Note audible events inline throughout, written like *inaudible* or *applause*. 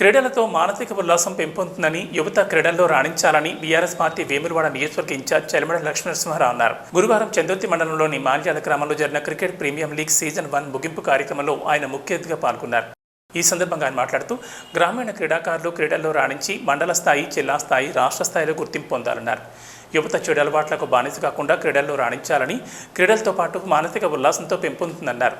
క్రీడలతో మానసిక ఉల్లాసం పెంపొందుతుందని యువత క్రీడల్లో రాణించాలని బీఆర్ఎస్ పార్టీ వేములవాడ నియోజకవర్గ ఇన్ఛార్జ్ చలిమడ లక్ష్మణసింహారావు అన్నారు. గురువారం చందుర్తి మండలంలోని మాల్యాల గ్రామంలో జరిగిన cricket premium league season one ముగింపు కార్యక్రమంలో ఆయన ముఖ్య అతిథిగా పాల్గొన్నారు. ఈ సందర్భంగా ఆయన మాట్లాడుతూ గ్రామీణ క్రీడాకారులు క్రీడల్లో రాణించి మండల స్థాయి జిల్లా స్థాయి రాష్ట్ర స్థాయిలో గుర్తింపు పొందాలన్నారు. యువత చెడు అలవాట్లకు బానిస కాకుండా క్రీడల్లో రాణించాలని క్రీడలతో పాటు మానసిక ఉల్లాసంతో పెంపొందుతుందన్నారు.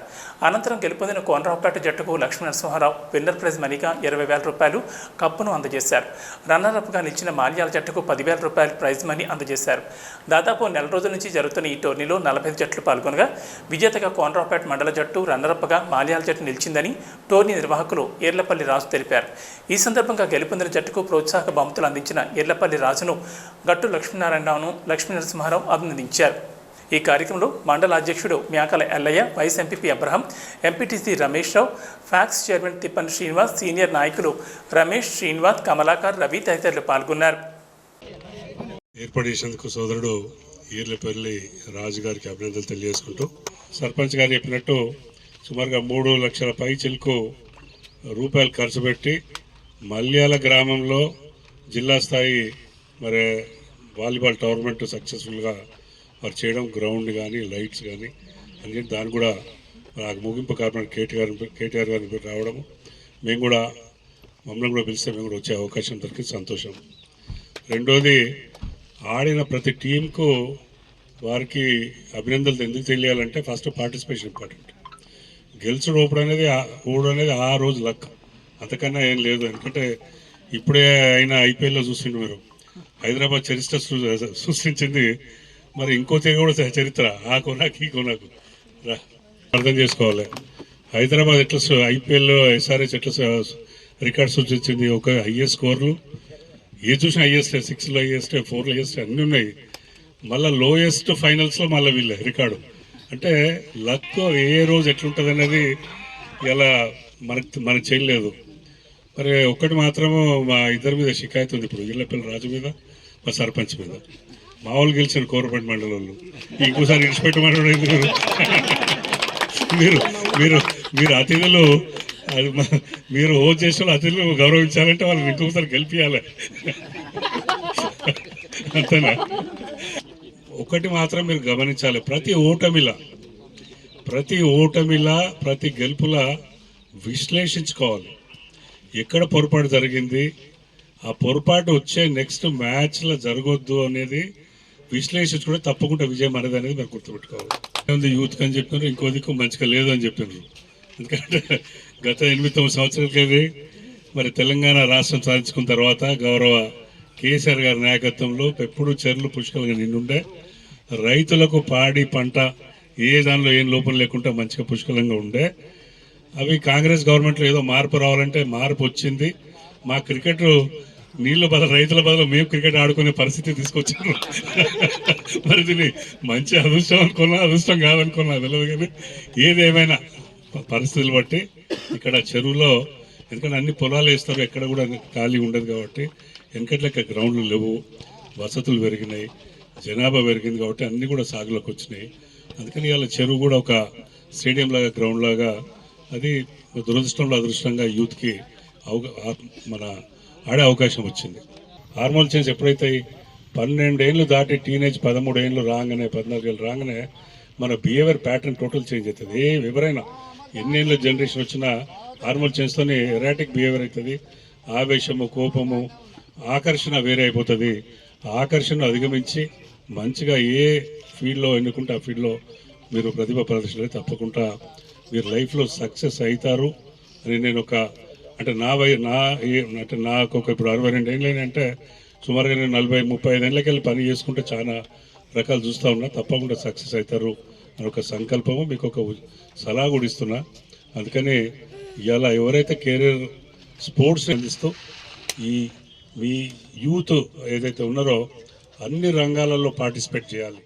అనంతరం గెలుపొందిన కోనరావుపేట జట్టుకు లక్ష్మీ నరసింహారావు విన్నర్ ప్రైజ్ మనీగా ఇరవై వేల రూపాయలు కప్పును అందజేశారు. రన్నర్అప్గా నిలిచిన మాల్యాల జట్టుకు పదివేల రూపాయలు ప్రైజ్ మనీ అందజేశారు. దాదాపు నెల రోజుల నుంచి జరుగుతున్న ఈ టోర్నీలో నలభై జట్లు పాల్గొనగా విజేతగా కోనరావుపేట మండల జట్టు రన్నరప్గా మాల్యాల జట్టు నిలిచిందని టోర్నీ నిర్వాహకులు ఏర్లపల్లి రాజు తెలిపారు. ఈ సందర్భంగా గెలుపొందిన జట్టుకు ప్రోత్సాహక బహుమతులు అందించిన ఏర్లపల్లి రాజును గట్టు లక్ష్మీనారాయణ లక్ష్మీనారాయణరావును లక్ష్మీ నరసింహారావు అభినందించారు. ఈ కార్యక్రమంలో మండల అధ్యక్షుడు Myakala Ellaiah vice MPP Abraham MPTC Ramesh Rao PACS chairman Tippan Srinivas senior నాయకులు రమేష్ శ్రీనివాస్ కమలాకర్ రవి తదితరులు పాల్గొన్నారు. ఏర్పాటు చేసినందుకు సోదరుడు ఈర్లపల్లి రాజు గారికి అభినందనలు తెలియజేసుకుంటూ సర్పంచ్ గారు చెప్పినట్టు సుమారుగా మూడు లక్షల పై చిలుకు రూపాయలు ఖర్చు పెట్టి మల్యాల గ్రామంలో జిల్లా స్థాయి మరి వాలీబాల్ టోర్నమెంట్ సక్సెస్ఫుల్గా వారు చేయడం గ్రౌండ్ కానీ లైట్స్ కానీ అన్ని దాన్ని కూడా నాకు ముగింపు కారణం కేటీఆర్ కేటీఆర్ గారిని రావడము. మేము కూడా మమ్మల్ని కూడా పిలిస్తే మేము కూడా వచ్చే అవకాశం దొరికి సంతోషం. రెండోది ఆడిన ప్రతి టీంకు వారికి అభినందనలు ఎందుకు తెలియాలంటే ఫస్ట్ పార్టిసిపేషన్ ఇంపార్టెంట్. గెలుచుడు ఓపడం అనేది ఆ- ఓడు అనేది ఆ రోజు లక్. అంతకన్నా ఏం లేదు. ఎందుకంటే ఇప్పుడే అయినా ఐపీఎల్లో చూసిండు మీరు. హైదరాబాద్ చరిత్ర సృష్టించింది. మరి ఇంకో తెగ కూడా చరిత్ర. ఆ కొనాకు ఈ కొనాకు అర్థం చేసుకోవాలి. హైదరాబాద్ ఎట్లా ఐపీఎల్ ఎస్ఆర్ఎస్ ఎట్లా రికార్డ్ సృష్టించింది? ఒక హైయెస్ట్ స్కోర్లు. ఏ చూసినా హైయెస్ట్ సిక్స్లో హైయెస్ట్ ఫోర్లో హైయెస్ట్ అన్నీ ఉన్నాయి. మళ్ళీ లోయెస్ట్ ఫైనల్స్లో మళ్ళీ వీళ్ళే రికార్డు. అంటే లక్ ఏ రోజు ఎట్లుంటుంది అనేది ఇలా మనకు మనకు చేయలేదు మరి ఒక్కటి మాత్రము మా ఇద్దరి మీద షికాయత్ ఉంది ఇప్పుడు. ఇళ్ళపల్లి రాజు మీద మా సర్పంచ్ మీద. మామూలు గెలిచిన కోరపేట మండలంలో ఇంకోసారి విడిచిపెట్టమని ఎందుకు? మీరు మీరు మీరు అతిథులు అది మీరు ఓ చేసిన అతిథులు గౌరవించాలంటే వాళ్ళని ఇంకొకసారి గెలిపించాలి అంతేనా? ఒకటి మాత్రం మీరు గమనించాలి. ప్రతి ఓటమిలా ప్రతి ఓటమిలా ప్రతి గెలుపులా విశ్లేషించుకోవాలి. ఎక్కడ పొరపాటు జరిగింది? ఆ పొరపాటు వచ్చే నెక్స్ట్ మ్యాచ్లో జరగొద్దు అనేది విశ్లేషించుకుంటే తప్పకుండా విజయం అనేది అనేది మీరు గుర్తుపెట్టుకోవాలి. ఉంది యూత్ అని చెప్పినారు ఇంకో దిక్కు మంచిగా లేదు అని చెప్పినారు. ఎందుకంటే గత ఎనిమిది తొమ్మిది సంవత్సరాలకి మరి తెలంగాణ రాష్ట్రం సాధించుకున్న తర్వాత గౌరవ కేసీఆర్ గారి నాయకత్వంలో ఎప్పుడు చెర్లు పుష్కలంగా నిండుండే. రైతులకు పాడి పంట ఏ దానిలో ఏం లోపం లేకుండా మంచిగా పుష్కలంగా ఉండే. అవి కాంగ్రెస్ గవర్నమెంట్లో ఏదో మార్పు రావాలంటే మార్పు వచ్చింది. మా క్రికెట్ నీళ్ళు బదులు రైతుల బదులు మేము క్రికెట్ ఆడుకునే పరిస్థితి తీసుకొచ్చారు. *laughs* మరి దీన్ని మంచి అదృష్టం అనుకున్నా అదృష్టం కాదనుకున్నా తెలియదు కానీ ఏదేమైనా పరిస్థితులు బట్టి ఇక్కడ చెరువులో ఎందుకంటే అన్ని పొలాలు వేస్తారు ఎక్కడ కూడా ఖాళీ ఉండదు కాబట్టి వెనకట్లెక్క గ్రౌండ్లు లేవు వసతులు పెరిగినాయి జనాభా పెరిగింది కాబట్టి అన్నీ కూడా సాగులోకి వచ్చినాయి. అందుకని ఇవాళ చెరువు కూడా ఒక స్టేడియం లాగా గ్రౌండ్ లాగా అది దురదృష్టంలో అదృష్టంగా యూత్కి మన ఆడే అవకాశం వచ్చింది. హార్మోన్ చేంజ్ ఎప్పుడైతే పన్నెండేళ్ళు దాటి టీనేజ్ పదమూడేళ్ళు రాగానే పద్నాలుగేళ్ళు రాగానే మన బిహేవియర్ ప్యాటర్న్ టోటల్ చేంజ్ అవుతుంది. ఏ ఎవరైనా ఎన్నేళ్ళ జనరేషన్ వచ్చినా హార్మోన్ చేంజ్తోనే ఎరాటిక్ బిహేవియర్ అవుతుంది. ఆవేశము కోపము ఆకర్షణ వేరే అయిపోతుంది. ఆకర్షణ అధిగమించి మంచిగా ఏ ఫీల్డ్లో ఎన్నుకుంటే ఆ ఫీల్డ్లో మీరు ప్రతిభ ప్రదర్శన తప్పకుండా మీరు లైఫ్లో సక్సెస్ అవుతారు అని నేను ఒక అంటే నా వై నా అంటే నాకు ఒక ఇప్పుడు అరవై రెండు ఏళ్ళు అంటే సుమారుగా నేను నలభై ముప్పై ఐదు ఏళ్ళకి వెళ్ళి పని చేసుకుంటే చాలా రకాలు చూస్తూ ఉన్నా. తప్పకుండా సక్సెస్ అవుతారు అని ఒక సంకల్పము మీకు ఒక సలహా కూడా ఇస్తున్నా. అందుకని ఇలా ఎవరైతే కెరీర్ స్పోర్ట్స్ అందిస్తూ ఈ మీ యూత్ ఏదైతే ఉన్నారో అన్ని రంగాలలో పార్టిసిపేట్ చేయాలి.